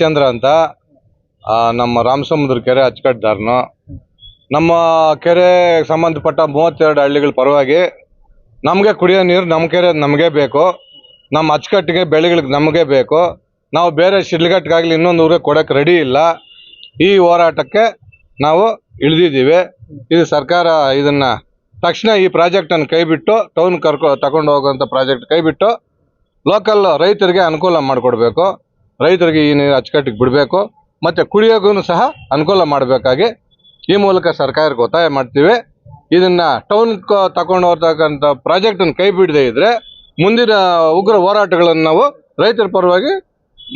ಚಂದ್ರ ಅಂತ ನಮ್ಮ ರಾಮಸಮುದ್ರ ಕೆರೆ ಅಚ್ಚುಕಟ್ಟಾರನು. ನಮ್ಮ ಕೆರೆ ಸಂಬಂಧಪಟ್ಟ ಮೂವತ್ತೆರಡು ಹಳ್ಳಿಗಳ ಪರವಾಗಿ ನಮಗೆ ಕುಡಿಯೋ ನೀರು ನಮ್ಮ ಕೆರೆ ನಮಗೆ ಬೇಕು. ನಮ್ಮ ಅಚ್ಚುಕಟ್ಟಿಗೆ ಬೆಳೆಗಳಿಗೆ ನಮಗೆ ಬೇಕು. ನಾವು ಬೇರೆ ಶಿಡ್ಲಘಟ್ಟಗಾಗಲಿ ಇನ್ನೊಂದು ಊರಿಗೆ ಕೊಡೋಕ್ಕೆ ರೆಡಿ ಇಲ್ಲ. ಈ ಹೋರಾಟಕ್ಕೆ ನಾವು ಇಳಿದಿದ್ದೀವಿ. ಇದು ಸರ್ಕಾರ ಇದನ್ನು ತಕ್ಷಣ ಈ ಪ್ರಾಜೆಕ್ಟನ್ನು ಕೈಬಿಟ್ಟು ಟೌನ್ ಕರ್ಕೊ, ತಗೊಂಡು ಹೋಗುವಂಥ ಪ್ರಾಜೆಕ್ಟ್ ಕೈಬಿಟ್ಟು ಲೋಕಲ್ ರೈತರಿಗೆ ಅನುಕೂಲ ಮಾಡಿಕೊಡ್ಬೇಕು. ರೈತರಿಗೆ ಈ ನೀರು ಅಚ್ಚುಕಟ್ಟಿಗೆ ಬಿಡಬೇಕು, ಮತ್ತು ಕುಡಿಯೋಕ್ಕೂ ಸಹ ಅನುಕೂಲ ಮಾಡಬೇಕಾಗಿ ಈ ಮೂಲಕ ಸರ್ಕಾರಕ್ಕೆ ಒತ್ತಾಯ ಮಾಡ್ತೀವಿ. ಇದನ್ನು ಟೌನ್ ತಗೊಂಡು ಹೋಗ್ತಕ್ಕಂಥ ಪ್ರಾಜೆಕ್ಟನ್ನು ಕೈ ಬಿಡದೇ ಇದ್ದರೆ ಮುಂದಿನ ಉಗ್ರ ಹೋರಾಟಗಳನ್ನು ನಾವು ರೈತರ ಪರವಾಗಿ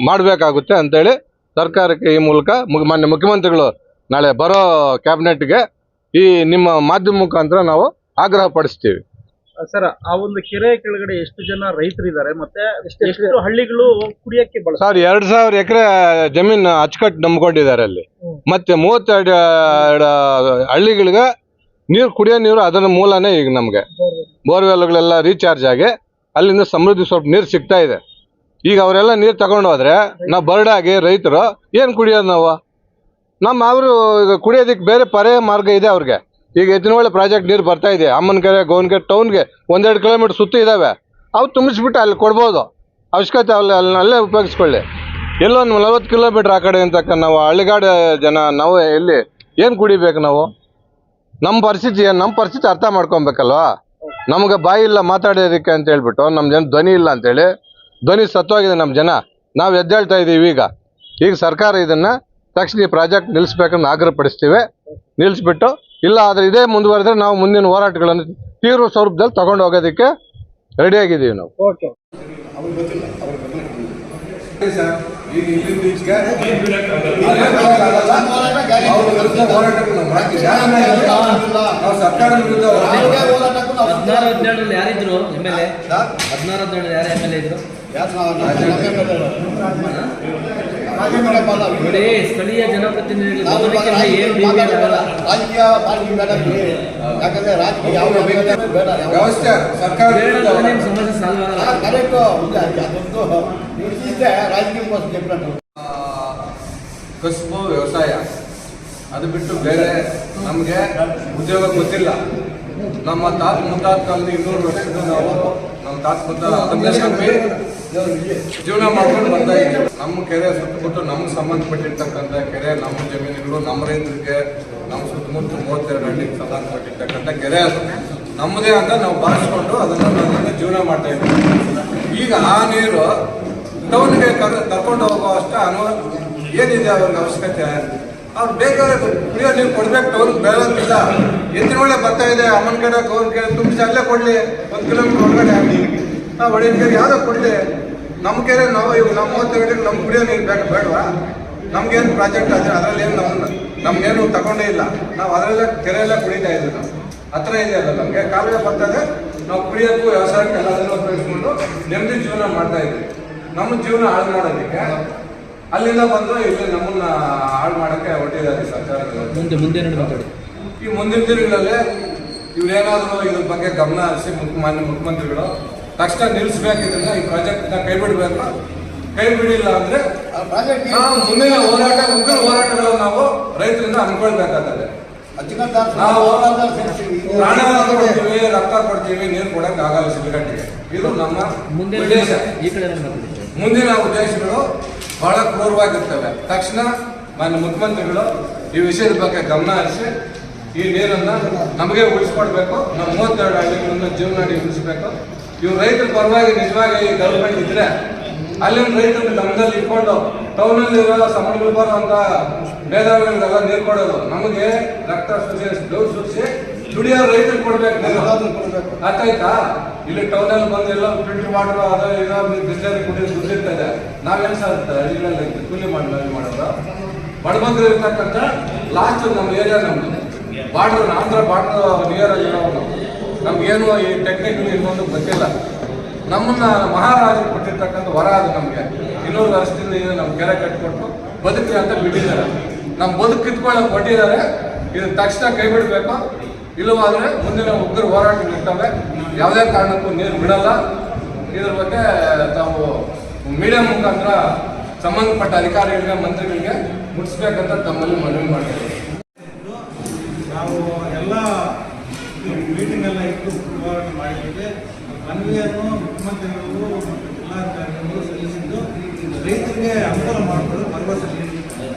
ಮಾಡಬೇಕಾಗುತ್ತೆ ಅಂತೇಳಿ ಸರ್ಕಾರಕ್ಕೆ ಈ ಮೂಲಕ ಮಾನ್ಯ ಮುಖ್ಯಮಂತ್ರಿಗಳು ನಾಳೆ ಬರೋ ಕ್ಯಾಬಿನೆಟ್ಗೆ ಈ ನಿಮ್ಮ ಮಾಧ್ಯಮ ಮುಖಾಂತರ ನಾವು ಆಗ್ರಹ ಪಡಿಸ್ತೀವಿ ಸರ್ ಆ ಒಂದು ಕೆರೆ ಕೆಳಗಡೆ ಎಷ್ಟು ಜನ ರೈತರಿದ್ದಾರೆ ಮತ್ತೆ ಎಷ್ಟು ಹಳ್ಳಿಗಳು ಕುಡಿಯಕ್ಕೆ ಬಳಸ ಸರ್ ಎರಡ್ ಸಾವಿರ ಎಕರೆ ಜಮೀನು ಅಚ್ಚುಕಟ್ಟು ನಂಬ್ಕೊಂಡಿದ್ದಾರೆ ಅಲ್ಲಿ. ಮತ್ತೆ ಮೂವತ್ತೆರಡು ಎರಡು ಹಳ್ಳಿಗಳಿಗೆ ನೀರು ಕುಡಿಯೋ ನೀರು ಅದರ ಮೂಲನೇ ಈಗ ನಮಗೆ. ಬೋರ್ವೆಲ್ಗಳೆಲ್ಲ ರೀಚಾರ್ಜ್ ಆಗಿ ಅಲ್ಲಿಂದ ಸಮೃದ್ಧಿ ಸ್ವಲ್ಪ ನೀರು ಸಿಗ್ತಾ ಇದೆ. ಈಗ ಅವರೆಲ್ಲ ನೀರು ತಗೊಂಡು ಹೋದ್ರೆ ನಾವು ಬರ್ಡಾಗಿ ರೈತರು ಏನು ಕುಡಿಯೋದು ನಾವು? ನಮ್ಮ ಅವರು ಕುಡಿಯೋದಕ್ಕೆ ಬೇರೆ ಪರ್ಯಾಯ ಮಾರ್ಗ ಇದೆ ಅವ್ರಿಗೆ. ಈಗ ಎತ್ತಿನೊಳ್ಳೆ ಪ್ರಾಜೆಕ್ಟ್ ನೀರು ಬರ್ತಾ ಇದೆ. ಅಮ್ಮನಕೆರೆ ಗೋವನಕೆರೆ ಟೌನ್ಗೆ ಒಂದೆರಡು ಕಿಲೋಮೀಟರ್ ಸುತ್ತ ಇದ್ದಾವೆ ಅವು ತುಂಬಿಸ್ಬಿಟ್ಟು ಅಲ್ಲಿ ಕೊಡ್ಬೋದು. ಅವಶ್ಯಕತೆ ಅಲ್ಲಿ ಅಲ್ಲಿ ಅಲ್ಲೇ ಉಪಯೋಗಿಸ್ಕೊಳ್ಳಿ. ಎಲ್ಲೊಂದು ನಲವತ್ತು ಕಿಲೋಮೀಟ್ರ್ ಆ ಕಡೆ ಅಂತಕ್ಕ ನಾವು ಹಳ್ಳಿಗಾಡ ಜನ, ನಾವು ಇಲ್ಲಿ ಏನು ಕುಡಿಬೇಕು ನಾವು? ನಮ್ಮ ಪರಿಸ್ಥಿತಿ ನಮ್ಮ ಪರಿಸ್ಥಿತಿ ಅರ್ಥ ಮಾಡ್ಕೊಬೇಕಲ್ವಾ? ನಮ್ಗೆ ಬಾಯಿ ಇಲ್ಲ ಮಾತಾಡೋದಕ್ಕೆ ಅಂತ ಹೇಳ್ಬಿಟ್ಟು ನಮ್ಮ ಜನ ಧ್ವನಿ ಇಲ್ಲ ಅಂತೇಳಿ ಧ್ವನಿ ಸತ್ತೋಗಿದೆ ನಮ್ಮ ಜನ. ನಾವು ಎದ್ದೇಳ್ತಾ ಇದ್ದೀವಿ ಈಗ. ಈಗ ಸರ್ಕಾರ ಇದನ್ನ ತಕ್ಷಣ ಈ ಪ್ರಾಜೆಕ್ಟ್ ನಿಲ್ಲಿಸ್ಬೇಕನ್ನು ಆಗ್ರಹಪಡಿಸ್ತೀವಿ. ನಿಲ್ಲಿಸ್ಬಿಟ್ಟು ಇಲ್ಲ ಆದರೆ ಇದೇ ಮುಂದುವರೆದ್ರೆ ನಾವು ಮುಂದಿನ ಹೋರಾಟಗಳನ್ನು ತೀವ್ರ ಸ್ವರೂಪದಲ್ಲಿ ತಗೊಂಡು ಹೋಗೋದಕ್ಕೆ ರೆಡಿಯಾಗಿದ್ದೀವಿ ನಾವು. ಓಕೆ ಹೋರಾಟವನ್ನು ಮಾಡ್ತಿದ್ಯಾ? ನಾವು ಹದಿನಾರು ಹದಿನೇಳರಲ್ಲಿ ಯಾರಿದ್ರು ಎಂ ಎಲ್ ಎ? ಹದಿನಾರು ಹದಿನೇಳರಲ್ಲಿ ಯಾರು ಎಂ ಎಲ್ ಎ ಇದ್ರು? ನೋಡಿ ಸ್ಥಳೀಯ ಜನಪ್ರತಿನಿಧಿಗಳು ರಾಜಕೀಯ ಪಾರ್ಟಿ ಬೇಡ. ಯಾಕಂದ್ರೆ ರಾಜಕೀಯ ಯಾವ ಬೇಡ ವ್ಯವಸ್ಥೆ ಸರ್ಕಾರ ಸಮಸ್ಯೆ ಸಾಲ್ವ್ ಅದೊಂದು ನಿರ್ದಿಷ್ಟ ರಾಜಕೀಯ ಡಿಫ್ರೆಂಟ್ ಕಸುಬು ವ್ಯವಸಾಯ. ಅದು ಬಿಟ್ಟು ಬೇರೆ ನಮಗೆ ಉದ್ಯೋಗ ಗೊತ್ತಿಲ್ಲ. ನಮ್ಮ ತಾತ ಮುತ್ತಾತ ಕಾಲದ ಇನ್ನೂರು ವರ್ಷದ ನಾವು ನಮ್ಮ ತಾತ ಮುತ್ತಾತ ಜೀವನ ಮಾಡ್ಕೊಂಡು ಬರ್ತಾ ಇದ್ದೀವಿ ನಮ್ಮ ಕೆರೆ ಸುತ್ತಮುತ್ತ ನಮ್ಗೆ ಸಂಬಂಧಪಟ್ಟಿರ್ತಕ್ಕಂಥ ಕೆರೆ, ನಮ್ಮ ಜಮೀನುಗಳು, ನಮ್ಮ ರೈತರಿಗೆ ನಮ್ಮ ಸುತ್ತಮುತ್ತ ಮೂವತ್ತೆರಡು ಹಳ್ಳಿಗೆ ಸಂಬಂಧಪಟ್ಟಿರ್ತಕ್ಕಂಥ ಕೆರೆ ಅದು. ನಮ್ಮದೇ ಅಂತ ನಾವು ಬಳಸ್ಕೊಂಡು ಅದನ್ನು ಜೀವನ ಮಾಡ್ತಾ ಇದ್ದೀವಿ ಈಗ ಆ ನೀರು ಟೌನ್ಗೆ ಕರ್, ಕರ್ಕೊಂಡು ಹೋಗುವಷ್ಟು ಅನು ಏನಿದೆ ಅವ್ರಿಗೆ ಅವಶ್ಯಕತೆ? ಅವ್ರು ಬೇಕಾದ್ರೆ ಕುಡಿಯೋ ನೀವು ಕೊಡ್ಬೇಕು, ಟೌನ್ ಎತ್ತಿನ ಒಳ್ಳೆ ಬರ್ತಾ ಇದೆ, ಅಮ್ಮನ ಕಡೆ, ಗೌರ್ ಕಡೆ, ತುಂಬಿಸಿ ಅಲ್ಲೇ ಕೊಡ್ಲಿ. ಒಂದು ಕಿಲೋಮೀಟರ್ ಒಳಗಡೆ ನಾವು ಹೊಡಿನ ಕೆರೆ ಯಾವುದೋ ಕೊಡಲಿ. ನಮ್ಮ ಕೆರೆ ನಾವು ಇವಾಗ ನಮ್ಮ ಮೂವತ್ತೆರಡು ನಮ್ಮ ಕುಡಿಯೋ ನೀರು ಬೇಕು ಬೇಡವಾ? ನಮಗೇನು ಪ್ರಾಜೆಕ್ಟ್ ಆದರೆ ಅದರಲ್ಲೇನು ನಮ್ಮ ನಮಗೇನು ತಗೊಂಡೇ ಇಲ್ಲ. ನಾವು ಅದರಲ್ಲೇ ಕೆರೆಯಲ್ಲೇ ಕುಡಿತಾ ಇದ್ದೀವಿ ನಾವು. ಹತ್ರ ಇದೆ ಅಲ್ಲ ನಮಗೆ. ಕಾಲುವೆ ಬರ್ತದೆ ನಾವು ಕುಡಿಯೋಕ್ಕೂ, ವ್ಯವಸಾಯಕ್ಕೆ ಎಲ್ಲದನ್ನು ಉಪಯೋಗಿಸ್ಕೊಂಡು ನೆಮ್ಮದಿ ಜೀವನ ಮಾಡ್ತಾ ಇದ್ದೀವಿ ನಮ್ಮ ಜೀವನ ಹಾಳು ಮಾಡೋದಕ್ಕೆ ಅಲ್ಲಿಂದ ಬಂದು ಇಲ್ಲಿ ನಮ್ಮನ್ನ ಹಾಳು ಮಾಡೋಕ್ಕೆ ಹೊಟ್ಟಿದ್ದಾರೆ ಸರ್ಕಾರಗಳು ಮುಂದೆ ಮುಂದೆ ಈ ಮುಂದಿನ ದಿನಗಳಲ್ಲಿ ಇವರೇನಾದರೂ ಇದ್ರ ಬಗ್ಗೆ ಗಮನ ಹರಿಸಿ ಮುಖ್ಯ ಮಾನ್ಯ ಮುಖ್ಯಮಂತ್ರಿಗಳು ತಕ್ಷಣ ನಿಲ್ಲಿಸ್ಬೇಕು ಇದನ್ನ ಈ ಪ್ರಾಜೆಕ್ಟ್ನ ಕೈ ಬಿಡಬೇಕು. ಕೈ ಬಿಡಿಲ್ಲ ಅಂದ್ರೆ ಪ್ರಾಜೆಕ್ಟ್ ನಾವು ಮುಂದಿನ ಹೋರಾಟ ಉಗ್ರ ಹೋರಾಟಗಳು ನಾವು ರೈತರಿಂದ ಹಮ್ಮಿಕೊಳ್ಬೇಕಾಗ್ತದೆ ನಾವು ಕೊಡ್ತೀವಿ ರಕ್ತ ಕೊಡ್ತೀವಿ ನೀರು ಕೊಡಕ್ ಆಗಲ್ಲ ಸಿಗಟ್ಟಿಗೆ ಇದು ನಮ್ಮ ಮುಂದೆ ಉದ್ದೇಶ. ಮುಂದಿನ ಉದ್ದೇಶಗಳು ಬಹಳ ಕ್ರೂರವಾಗಿರ್ತವೆ. ತಕ್ಷಣ ಮಾನ್ಯ ಮುಖ್ಯಮಂತ್ರಿಗಳು ಈ ವಿಷಯದ ಬಗ್ಗೆ ಗಮನ ಹರಿಸಿ, ಈ ನೀರನ್ನ ನಮಗೆ ಉಳಿಸ್ಕೊಡ್ಬೇಕು ನಮ್ಮ ಮೂವತ್ತೆರಡು ಹಳ್ಳಿಗಳನ್ನ ಜೀವನ ಉಳಿಸ್ಬೇಕು. ಇವ್ರು ರೈತರ ಪರವಾಗಿ ನಿಜವಾಗಿ ಈ ಇದ್ರೆ, ಅಲ್ಲಿನ ರೈತರು ನಮ್ಮದಲ್ಲಿ ಇಟ್ಕೊಂಡು ಟೌನಲ್ಲಿ ಇರೋ ಸಮನ್ವಯ ಅಂತ ಮೇಧಾವಿಗಳಿಗೆಲ್ಲ ನೀರು ಕೊಡೋದು, ನಮಗೆ ರಕ್ತ ಸುಚಿ ಬ್ಲೌಸ್ ಸುರಿಸಿ ದುಡಿಯೋ ರೈತರು ಕೊಡ್ಬೇಕು ಆಯ್ತಾ? ಇಲ್ಲಿ ಟೌನಲ್ಲಿ ಬಂದು ಎಲ್ಲ ಫಿಲ್ಟರ್ ವಾಟರ್ ಅದ ಇದೋ ಬಿಸ್ಲರಿ ಕುಡಿಯೋದು ದುಡ್ಡಿರ್ತದೆ ನಾವೇನು ಸರ್ ಕೂಲಿ ಮಾಡಿ ಮಾಡೋದು? ಬಡಬಗ್ರು ಇರ್ತಕ್ಕಂಥ ಲಾಸ್ಟ್ ನಮ್ಮ ಏರಿಯಾ ನಮ್ದು. ಬಾರ್ಡರ್ ಆಂಧ್ರ ಬಾರ್ಡರ್ ನಿಯರ್ ಆಗಿರೋ ನಮ್ಗೇನು ಈ ಟೆಕ್ನಿಕ್ ಇನ್ನೊಂದು ಗೊತ್ತಿಲ್ಲ. ನಮ್ಮನ್ನ ಮಹಾರಾಜರು ಕೊಟ್ಟಿರ್ತಕ್ಕಂಥ ವರ ಅದು ನಮಗೆ. ಇನ್ನೂರು ವರ್ಷದಿಂದ ಏನು ನಮ್ಮ ಕೆರೆ ಕಟ್ಟಿಕೊಟ್ಟು ಬದುಕಿ ಅಂತ ಬಿಟ್ಟಿದ್ದಾರೆ. ನಮ್ಮ ಬದುಕು ಕಿತ್ಕೊಳ್ಳೋಕೆ ಕೊಟ್ಟಿದ್ದಾರೆ. ಇದು ತಕ್ಷಣ ಕೈ ಬಿಡಬೇಕು. ಇಲ್ಲವಾದ್ರೆ ಮುಂದಿನ ಉಗ್ರ ಹೋರಾಟ ಇರ್ತವೆ. ಯಾವುದೇ ಕಾರಣಕ್ಕೂ ನೀರು ಬಿಡಲ್ಲ. ಇದ್ರ ಬಗ್ಗೆ ತಾವು ಮೀಡಿಯಾ ಮುಖಾಂತರ ಸಂಬಂಧಪಟ್ಟ ಅಧಿಕಾರಿಗಳಿಗೆ ಮಂತ್ರಿಗಳಿಗೆ ಮುಟ್ಟಿಸ್ಬೇಕಂತ ತಮ್ಮಲ್ಲಿ ಮನವಿ ಮಾಡ್ತೀವಿ. ನಾವು ಎಲ್ಲ ಮೀಟಿಂಗ್ ಎಲ್ಲ ಇಟ್ಟು ಹೋರಾಟ ಮಾಡಿದ್ದೇವೆ. ಮನವಿಯನ್ನು ಮುಖ್ಯಮಂತ್ರಿಗಳು ಮತ್ತು ಜಿಲ್ಲಾಧಿಕಾರಿಗಳು ಸಲ್ಲಿಸಿದ್ದು ರೈತರಿಗೆ ಅನುಕೂಲ ಮಾಡಿಕೊಡೋ ಭರವಸೆ ನೀಡಿದ್ದಾರೆ.